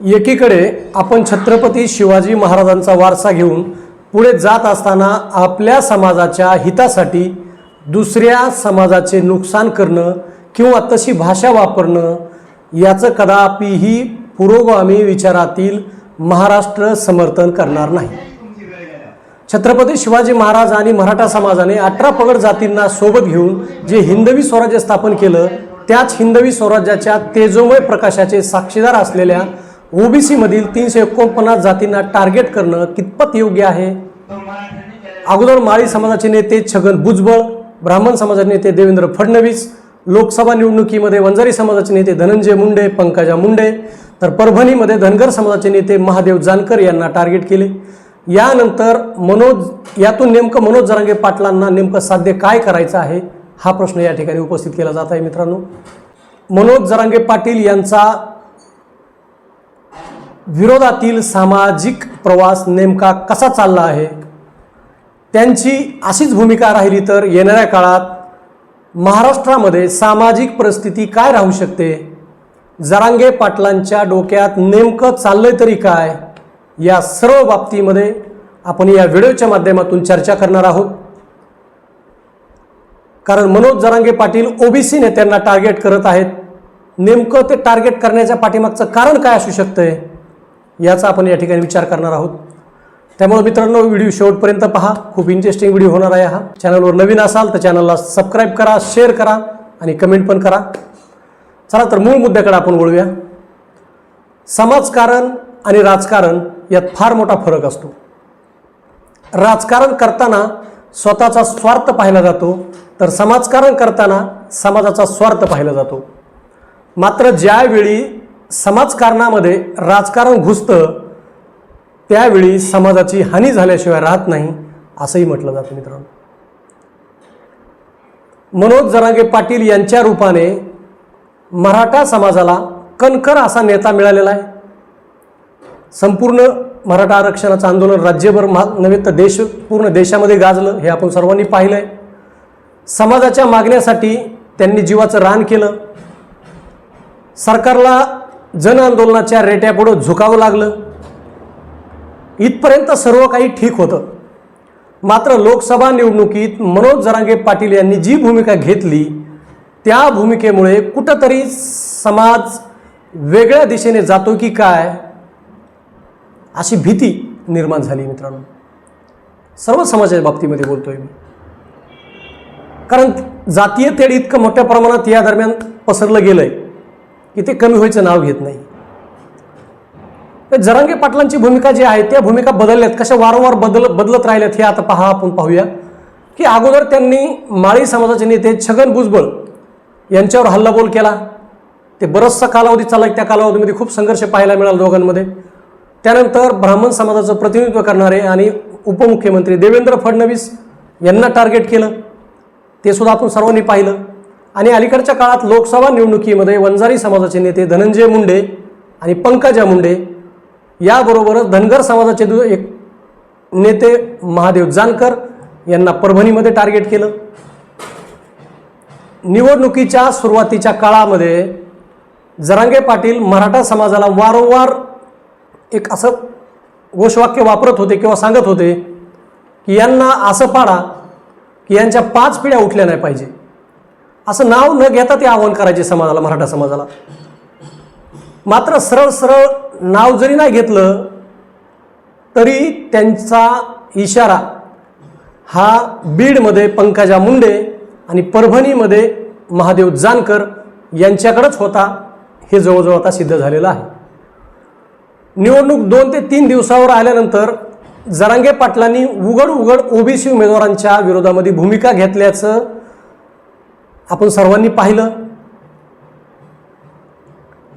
एकीकडे आपण छत्रपती शिवाजी महाराजांचा वारसा घेऊन पुढे जात असताना आपल्या समाजाच्या हितासाठी दुसऱ्या समाजाचे नुकसान करणं किंवा तशी भाषा वापरणं याचं कदापिही पुरोगामी विचारातील महाराष्ट्र समर्थन करणार नाही. छत्रपती शिवाजी महाराज आणि मराठा समाजाने अठरा पगड जातींना सोबत घेऊन जे हिंदवी स्वराज्य स्थापन केलं त्याच हिंदवी स्वराज्याच्या तेजोमय प्रकाशाचे साक्षीदार असलेल्या ओबीसीमधील तीनशे एकोणपन्नास जातींना टार्गेट करणं कितपत योग्य आहे? अगोदर माळी समाजाचे नेते छगन भुजबळ ब्राह्मण समाजाचे नेते देवेंद्र फडणवीस लोकसभा निवडणुकीमध्ये वंजारी समाजाचे नेते धनंजय मुंडे पंकजा मुंडे तर परभणीमध्ये धनगर समाजाचे नेते महादेव जानकर यांना टार्गेट केले. यानंतर मनोज यातून नेमकं मनोज जरांगे पाटलांना नेमकं साध्य काय करायचं आहे? हा प्रश्न या ठिकाणी उपस्थित केला जात आहे मित्रांनो. मनोज जरांगे पाटील यांचा विरोधातील सामाजिक प्रवास नेमका कसा चालला आहे? त्यांची अशीच भूमिका राहिली तर येणाऱ्या काळात महाराष्ट्रामध्ये सामाजिक परिस्थिती काय राहू शकते? जरांगे पाटलांच्या डोक्यात नेमकं चाललंय तरी काय? या सर्व बाबतीमध्ये आपण या व्हिडिओच्या माध्यमातून चर्चा करणार आहोत. कारण मनोज जरांगे पाटील ओबीसी नेत्यांना टार्गेट करत आहेत. नेमकं ते टार्गेट करण्याच्या पाठीमागचं कारण काय असू शकतंय? याचा आपण या ठिकाणी विचार करणार आहोत. त्यामुळे मित्रांनो व्हिडिओ शेवटपर्यंत पहा. खूप इंटरेस्टिंग व्हिडिओ होणार आहे हा. चॅनलवर नवीन असाल तर चॅनलला सबस्क्राईब करा शेअर करा आणि कमेंट पण करा. चला तर मूळ मुद्द्याकडे आपण वळूया. समाजकारण आणि राजकारण यात फार मोठा फरक असतो. राजकारण करताना स्वतःचा स्वार्थ पाहिला जातो तर समाजकारण करताना समाजाचा स्वार्थ पाहिला जातो. मात्र ज्यावेळी समाजकारणामध्ये राजकारण घुसतं त्यावेळी समाजाची हानी झाल्याशिवाय राहत नाही असंही म्हटलं जातं मित्रांनो. मनोज जरांगे पाटील यांच्या रूपाने मराठा समाजाला कणखर असा नेता मिळालेला आहे. संपूर्ण मराठा आरक्षणाचं आंदोलन राज्यभर मा नव्हे तर देश पूर्ण देशामध्ये गाजलं हे आपण सर्वांनी पाहिलं आहे समाजाच्या मागण्यासाठी त्यांनी जीवाचं रान केलं. सरकारला जन आंदोलनाच्या रेट्यापुढं झुकावं लागलं. इथपर्यंत सर्व काही ठीक होतं. मात्र लोकसभा निवडणुकीत मनोज जरांगे पाटील यांनी जी भूमिका घेतली त्या भूमिकेमुळे कुठंतरी समाज वेगळ्या दिशेने जातो की काय अशी भीती निर्माण झाली मित्रांनो. सर्व समाजाच्या बाबतीमध्ये बोलतोय मी. कारण जातीय तेढ इतकं मोठ्या प्रमाणात या दरम्यान पसरलं गेलं आहे की ते कमी व्हायचं नाव घेत नाही. तर जरांगे पाटलांची भूमिका जी आहे त्या भूमिका बदलल्यात. कशा वारंवार बदल बदलत राहिल्यात हे आता पहा आपण पाहूया. की अगोदर त्यांनी माळी समाजाचे नेते छगन भुजबळ यांच्यावर हल्लाबोल केला. ते बरचसा कालावधी चालला त्या कालावधीमध्ये खूप संघर्ष पाहायला मिळाला दोघांमध्ये. त्यानंतर ब्राह्मण समाजाचं प्रतिनिधित्व करणारे आणि उपमुख्यमंत्री देवेंद्र फडणवीस यांना टार्गेट केलं. ते सुद्धा आपण सर्वांनी पाहिलं. आणि अलीकडच्या काळात लोकसभा निवडणुकीमध्ये वंजारी समाजाचे नेते धनंजय मुंडे आणि पंकजा मुंडे याबरोबरच धनगर समाजाचे दु एक नेते महादेव जानकर यांना परभणीमध्ये टार्गेट केलं. निवडणुकीच्या सुरुवातीच्या काळामध्ये जरांगे पाटील मराठा समाजाला वारंवार एक असं घोषवाक्य वापरत होते किंवा सांगत होते की यांना असं पाडा की यांच्या पाच पिढ्या उठल्या नाही पाहिजे. असं नाव न घेता ते आवाहन करायचे समाजाला मराठा समाजाला. मात्र सरळ सरळ नाव जरी नाही घेतलं तरी त्यांचा इशारा हा बीडमध्ये पंकजा मुंडे आणि परभणीमध्ये महादेव जानकर यांच्याकडंच होता हे जवळजवळ आता सिद्ध झालेलं आहे. निवडणूक दोन ते तीन दिवसावर आल्यानंतर जरांगे पाटलांनी उघड उघड ओबीसी उमेदवारांच्या विरोधामध्ये भूमिका घेतल्याचं आपण सर्वांनी पाहिलं.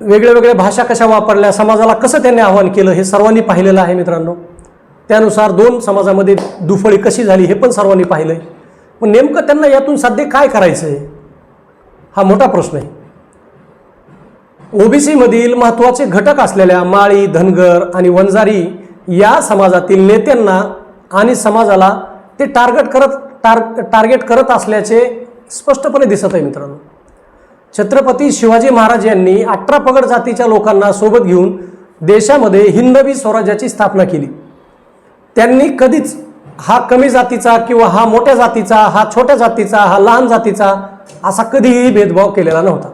वेगळ्या वेगळ्या भाषा कशा वापरल्या समाजाला कसं त्यांनी आवाहन केलं हे सर्वांनी पाहिलेलं आहे मित्रांनो. त्यानुसार दोन समाजामध्ये दुफळी कशी झाली हे पण सर्वांनी पाहिलं आहे पण नेमकं त्यांना यातून सध्या काय करायचं आहे हा मोठा प्रश्न आहे. ओबीसीमधील महत्त्वाचे घटक असलेल्या माळी धनगर आणि वंजारी या समाजातील नेत्यांना आणि समाजाला ते टार्गेट करत टार टार्गेट करत असल्याचे स्पष्टपणे दिसत आहे मित्रांनो. छत्रपती शिवाजी महाराज यांनी अठरा पगड जातीच्या लोकांना सोबत घेऊन देशामध्ये हिंदवी स्वराज्याची स्थापना केली. त्यांनी कधीच हा कमी जातीचा किंवा हा मोठ्या जातीचा हा छोट्या जातीचा हा लहान जातीचा असा कधीही भेदभाव केलेला नव्हता.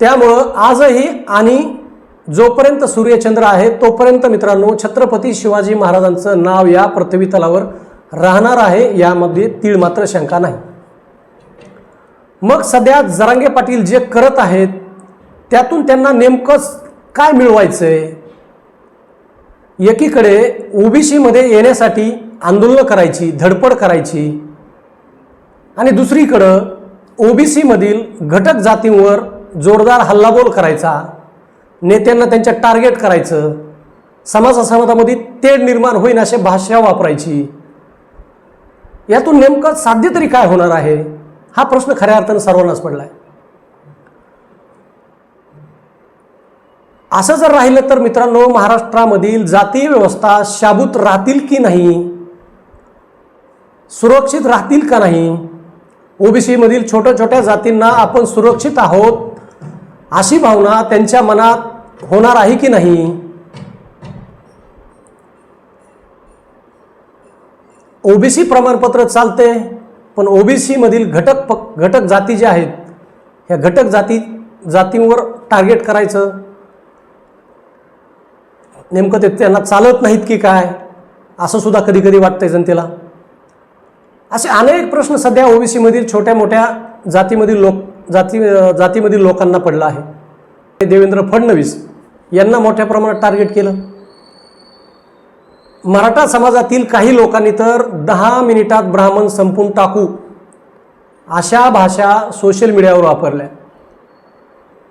त्यामुळं आजही आणि जोपर्यंत सूर्यचंद्र आहे तोपर्यंत मित्रांनो छत्रपती शिवाजी महाराजांचं नाव या पृथ्वी तलावर राहणार आहे यामध्ये तीळ मात्र शंका नाही. मग सध्या जरांगे पाटील जे करत आहेत त्यातून त्यांना नेमकं काय मिळवायचं आहे एकीकडे ओबीसीमध्ये येण्यासाठी आंदोलनं करायची धडपड करायची आणि दुसरीकडं ओबीसीमधील घटक जातींवर जोरदार हल्लाबोल करायचा नेत्यांना त्यांच्या टार्गेट करायचं समाजासमाजामध्ये तेढ निर्माण होईन अशी भाषा वापरायची. यातून नेमकं साध्य तरी काय होणार आहे? हा प्रश्न खऱ्या अर्थानं सर्वांनाच पडला आहे असं जर राहिलं तर मित्रांनो महाराष्ट्रामधील जातीय व्यवस्था शाबूत राहतील की नाही? सुरक्षित राहतील का नाही? ओबीसीमधील छोट्या छोट्या जातींना आपण सुरक्षित आहोत अशी भावना त्यांच्या मनात होणार आहे की नाही? ओबीसी प्रमाणपत्र चालते पण ओ बी सीमधील घटक प- घटक जाती ज्या आहेत ह्या घटक जाती जातींवर टार्गेट करायचं. नेमकं ते त्यांना चालत नाहीत की काय असं सुद्धा कधी कधी वाटतंय जनतेला. असे अनेक प्रश्न सध्या ओ बी सीमधील छोट्या मोठ्या जातीमधील लोक जाती जातीमधील लोकांना पडला आहे. देवेंद्र फडणवीस यांना मोठ्या प्रमाणात टार्गेट केलं. मराठा समाजातील काही लोकांनी तर दहा मिनिटात ब्राह्मण संपून टाकू अशा भाषा सोशल मीडियावर वापरल्या.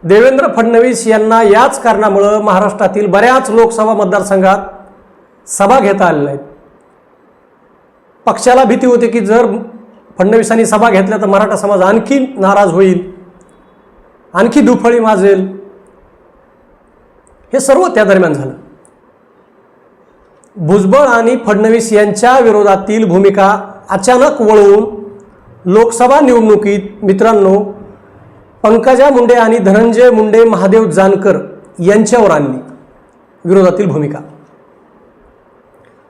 देवेंद्र फडणवीस यांना याच कारणामुळं महाराष्ट्रातील बऱ्याच लोकसभा मतदारसंघात सभा घेता आलेल्या आहेत पक्षाला भीती होती की जर फडणवीसांनी सभा घेतल्या तर मराठा समाज आणखी नाराज होईल आणखी दुफळी माजेल. हे सर्व त्या दरम्यान झालं. भुजबळ आणि फडणवीस यांच्या विरोधातील भूमिका अचानक वळवून लोकसभा निवडणुकीत मित्रांनो पंकजा मुंडे आणि धनंजय मुंडे महादेव जानकर यांच्यावर आणली विरोधातील भूमिका.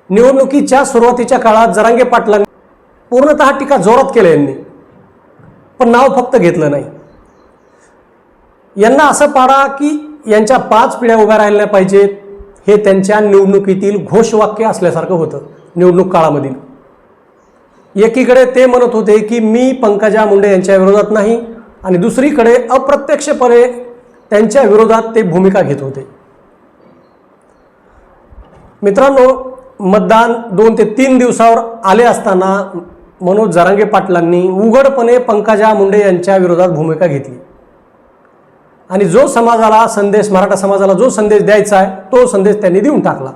निवडणुकीच्या सुरुवातीच्या काळात जरांगे पाटलांनी पूर्णतः टीका जोरात केल्या यांनी पण नाव फक्त घेतलं नाही. यांना असं पाडा की यांच्या पाच पिढ्या उभ्या राहिल्या पाहिजेत. हे त्यांच्या निवडणुकीतील घोषवाक्य असल्यासारखं होतं निवडणूक काळामधील. एकीकडे ते म्हणत होते की मी पंकजा मुंडे यांच्या विरोधात नाही आणि दुसरीकडे अप्रत्यक्षपणे त्यांच्या विरोधात ते भूमिका घेत होते. मित्रांनो मतदान दोन ते तीन दिवसावर आले असताना मनोज जरांगे पाटलांनी उघडपणे पंकजा मुंडे यांच्या विरोधात भूमिका घेतली. आणि जो समाजाला संदेश मराठा समाजाला जो संदेश द्यायचा आहे तो संदेश त्यांनी देऊन टाकला.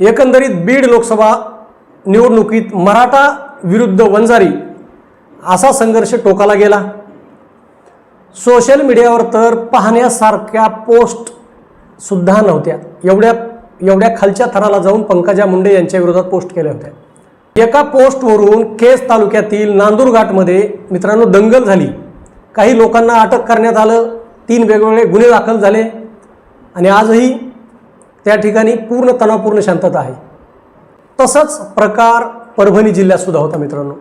एकंदरीत बीड लोकसभा निवडणुकीत मराठा विरुद्ध वंजारी असा संघर्ष टोकाला गेला. सोशल मीडियावर तर पाहण्यासारख्या पोस्ट सुद्धा नव्हत्या. एवढ्या एवढ्या खालच्या थराला जाऊन पंकजा मुंडे यांच्या विरोधात पोस्ट केल्या होत्या. एका पोस्टवरून केस तालुक्यातील नांदूरघाटमध्ये मित्रांनो दंगल झाली. काही लोकांना अटक करण्यात आलं. तीन वेगवेगळे गुन्हे दाखल झाले. आणि आजही त्या ठिकाणी पूर्ण तणावपूर्ण शांतता आहे. तसंच प्रकार परभणी जिल्ह्यातसुद्धा होता मित्रांनो.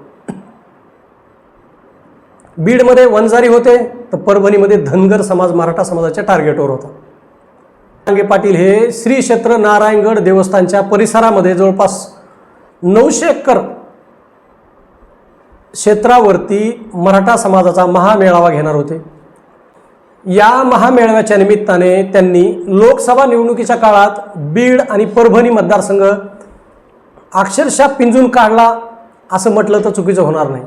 बीडमध्ये वंजारी होते तर परभणीमध्ये धनगर समाज मराठा समाजाच्या टार्गेटवर होता. रांगे पाटील हे श्री क्षेत्र नारायणगड देवस्थानच्या परिसरामध्ये जवळपास नऊशे एकर क्षेत्रावरती मराठा समाजाचा महामेळावा घेणार होते. या महामेळाव्याच्या निमित्ताने त्यांनी लोकसभा निवडणुकीच्या काळात बीड आणि परभणी मतदारसंघ अक्षरशः पिंजून काढला असं म्हटलं तर चुकीचं होणार नाही.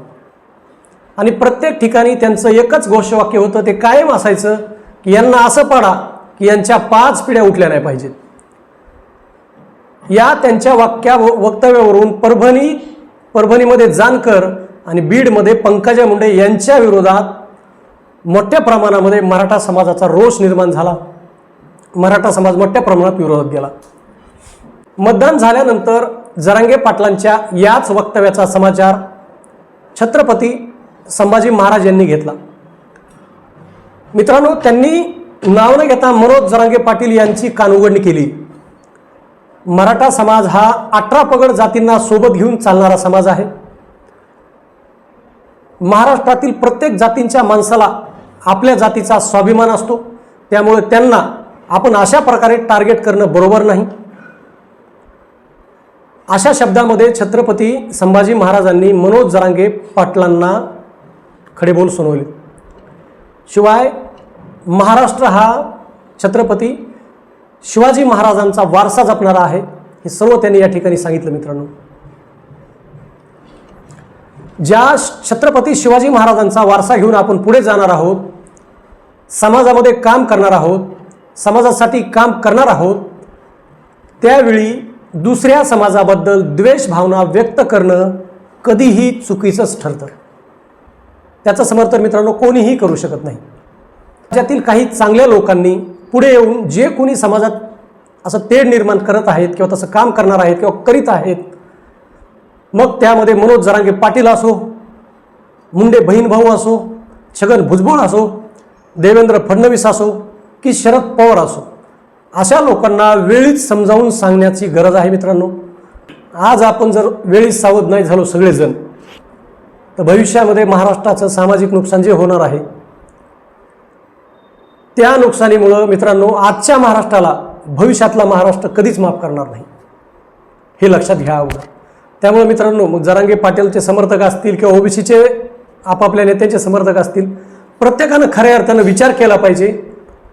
आणि प्रत्येक ठिकाणी त्यांचं एकच घोषवाक्य होतं ते कायम असायचं की यांना असं पाडा की यांच्या पाच पिढ्या उठल्या नाही पाहिजेत. या त्यांच्या वाक्या वक्तव्यावरून परभणी परभणीमध्ये जानकर आणि बीडमध्ये पंकजा मुंडे यांच्या विरोधात मोठ्या प्रमाणामध्ये मराठा समाजाचा रोष निर्माण झाला. मराठा समाज मोठ्या प्रमाणात विरोधात गेला. मतदान झाल्यानंतर जरांगे पाटलांच्या याच वक्तव्याचा समाचार छत्रपती संभाजी महाराज यांनी घेतला. मित्रांनो त्यांनी नाव न घेता मनोज जरांगे पाटील यांची कानउघडणी केली. मराठा समाज हा अठरा पगड जातींना सोबत घेऊन चालणारा समाज आहे. महाराष्ट्रातील प्रत्येक जातींच्या माणसाला आपल्या जातीचा स्वाभिमान असतो. त्यामुळे त्यांना आपण अशा प्रकारे टार्गेट करणं बरोबर नाही. अशा शब्दामध्ये छत्रपती संभाजी महाराजांनी मनोज जरांगे पाटलांना खडेबोल सुनवले. शिवाय महाराष्ट्र हा छत्रपती शिवाजी महाराजांचा वारसा जपणारा आहे हे सर्व त्यांनी या ठिकाणी सांगितलं मित्रांनो. ज्या छत्रपती शिवाजी महाराजांचा वारसा घेऊन आपण पुढे जाणार आहोत समाजामध्ये काम करणार आहोत समाजासाठी काम करणार आहोत त्यावेळी दुसऱ्या समाजाबद्दल द्वेष भावना व्यक्त करणं कधीही चुकीचंच ठरतं. त्याचं समर्थन मित्रांनो कोणीही करू शकत नाही. राज्यातील काही चांगल्या लोकांनी पुढे येऊन जे कोणी समाजात असं तेढ निर्माण करत आहेत किंवा तसं काम करणार आहेत किंवा करीत आहेत मग त्यामध्ये मनोज जरांगे पाटील असो मुंडे बहीण भाऊ असो छगन भुजबळ असो देवेंद्र फडणवीस असो की शरद पवार असो अशा लोकांना वेळीच समजावून सांगण्याची गरज आहे मित्रांनो. आज आपण जर वेळीच सावध नाही झालो सगळेजण तर भविष्यामध्ये महाराष्ट्राचं सामाजिक नुकसान जे होणार आहे त्या नुकसानीमुळं मित्रांनो आजच्या महाराष्ट्राला भविष्यातला महाराष्ट्र कधीच माफ करणार नाही. हे लक्षात घ्या अगोदर त्यामुळे मित्रांनो मग जरांगे पाटीलचे समर्थक असतील किंवा ओबीसीचे आपापल्या नेत्यांचे समर्थक असतील प्रत्येकानं खऱ्या अर्थानं विचार केला पाहिजे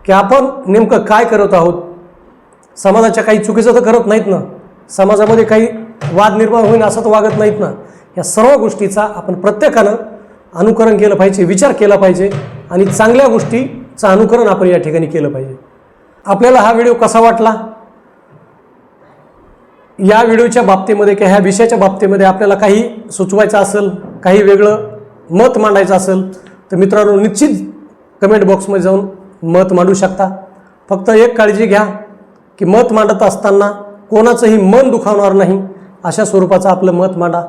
की आपण नेमकं काय करत आहोत. समाजाच्या काही चुकीचं तर करत नाहीत ना. समाजामध्ये काही वाद निर्माण होईल असं तर वागत नाहीत ना. या सर्व गोष्टीचा आपण प्रत्येकानं अनुकरण केलं पाहिजे विचार केला पाहिजे आणि चांगल्या गोष्टीचं अनुकरण आपण या ठिकाणी केलं पाहिजे. आपल्याला हा व्हिडिओ कसा वाटला? या व्हिडिओच्या बाबतीमध्ये किंवा ह्या विषयाच्या बाबतीमध्ये आपल्याला काही सुचवायचं असेल काही वेगळं मत मांडायचं असेल तर मित्रांनो निश्चित कमेंट बॉक्समध्ये जाऊन मत मांडू शकता. फक्त एक काळजी घ्या की मत मांडत असताना कोणाचंही मन दुखावणार नाही अशा स्वरूपाचं आपलं मत मांडा.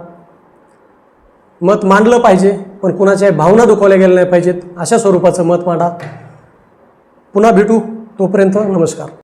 मत मांडलं पाहिजे पण कुणाच्याही भावना दुखावल्या गेल्या नाही पाहिजेत अशा स्वरूपाचं मत मांडा. पुन्हा भेटू तोपर्यंत नमस्कार.